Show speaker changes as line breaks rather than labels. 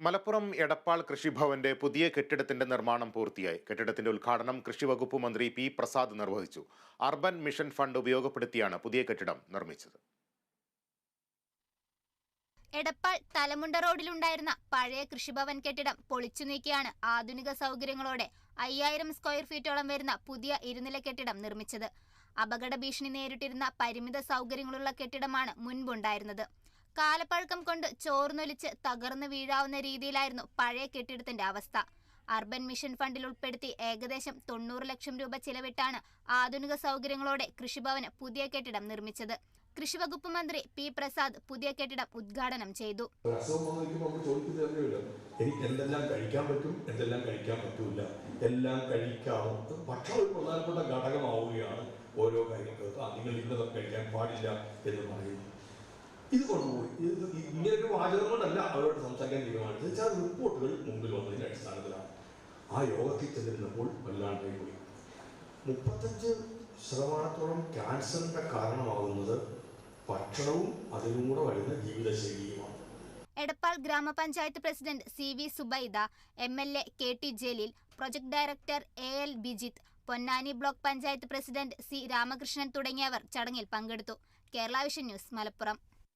മലപ്പുറം എടപ്പാൾ കൃഷിഭവന്റെ പുതിയ കെട്ടിടത്തിന്റെ നിർമ്മാണം പൂർത്തിയായി. കെട്ടിടത്തിന്റെ ഉദ്ഘാടനം കൃഷി വകുപ്പ് മന്ത്രി പി പ്രസാദ് നിർവഹിച്ചു. അർബൻ മിഷൻ ഫണ്ട് ഉപയോഗപ്പെടുത്തിയാണ് പുതിയ കെട്ടിടം നിർമ്മിച്ചത്.
എടപ്പാൾ തലമുണ്ട റോഡിലുണ്ടായിരുന്ന പഴയ കൃഷിഭവൻ കെട്ടിടം പൊളിച്ചു നീക്കിയാണ് ആധുനിക സൗകര്യങ്ങളോടെ അയ്യായിരം സ്ക്വയർ ഫീറ്റോളം വരുന്ന പുതിയ ഇരുനില കെട്ടിടം നിർമ്മിച്ചത്. അപകട ഭീഷണി നേരിട്ടിരുന്ന പരിമിത സൗകര്യങ്ങളുള്ള കെട്ടിടമാണ് മുൻപുണ്ടായിരുന്നത്. കാലപ്പഴക്കം കൊണ്ട് ചോർന്നൊലിച്ച് തകർന്നു വീഴാവുന്ന രീതിയിലായിരുന്നു പഴയ കെട്ടിടത്തിന്റെ അവസ്ഥ. അർബൻ മിഷൻ ഫണ്ടിൽ ഉൾപ്പെടുത്തി ഏകദേശം തൊണ്ണൂറ് ലക്ഷം രൂപ ചിലവിട്ടാണ് ആധുനിക സൗകര്യങ്ങളോടെ കൃഷിഭവന് പുതിയ കെട്ടിടം നിർമ്മിച്ചത്. കൃഷിവകുപ്പ് മന്ത്രി പി പ്രസാദ് പുതിയ കെട്ടിടം ഉദ്ഘാടനം ചെയ്തു.
എനിക്ക് എന്തെല്ലാം കഴിക്കാൻ പറ്റും എന്തെല്ലാം കഴിക്കാൻ പറ്റൂല എല്ലാം കഴിക്കാവും. ഭക്ഷണം ഒരു പ്രധാനപ്പെട്ട ഘടകമാവുകയാണ് ഓരോ കാര്യങ്ങൾക്കും. നിങ്ങൾ ഇന്നതൊക്കെ കഴിക്കാൻ പാടില്ല എന്ന് പറയുന്നു. ഇത് കൊണ്ടുപോയി. ഇത് ഇങ്ങനെ ഒരു വാചകം കൊണ്ടല്ല അവരോട് സംസാരിക്കാൻ തീരുമാനിച്ചത്. വെച്ചാൽ റിപ്പോർട്ടുകൾ മുമ്പിൽ വന്നതിന്റെ അടിസ്ഥാനത്തിലാണ്. ആ യോഗത്തിൽ ചെന്നിരുന്നപ്പോൾ വല്ലാണ്ടായി പോയി. മുപ്പത്തഞ്ച് ശതമാനത്തോളം ക്യാൻസറിന്റെ കാരണമാകുന്നത് ഭക്ഷണവും അതിലൂടെ കൂടെ വരുന്ന ജീവിതശൈലിയുമാണ്.
എടപ്പാൾ ഗ്രാമപഞ്ചായത്ത് president C V Subaida M L A K T Jaleel project director A L Bijith Ponnani block panchayat president C Ramakrishnan തുടങ്ങിയവർ ചടങ്ങിൽ പങ്കെടുത്തു. Kerala vision news Malappuram.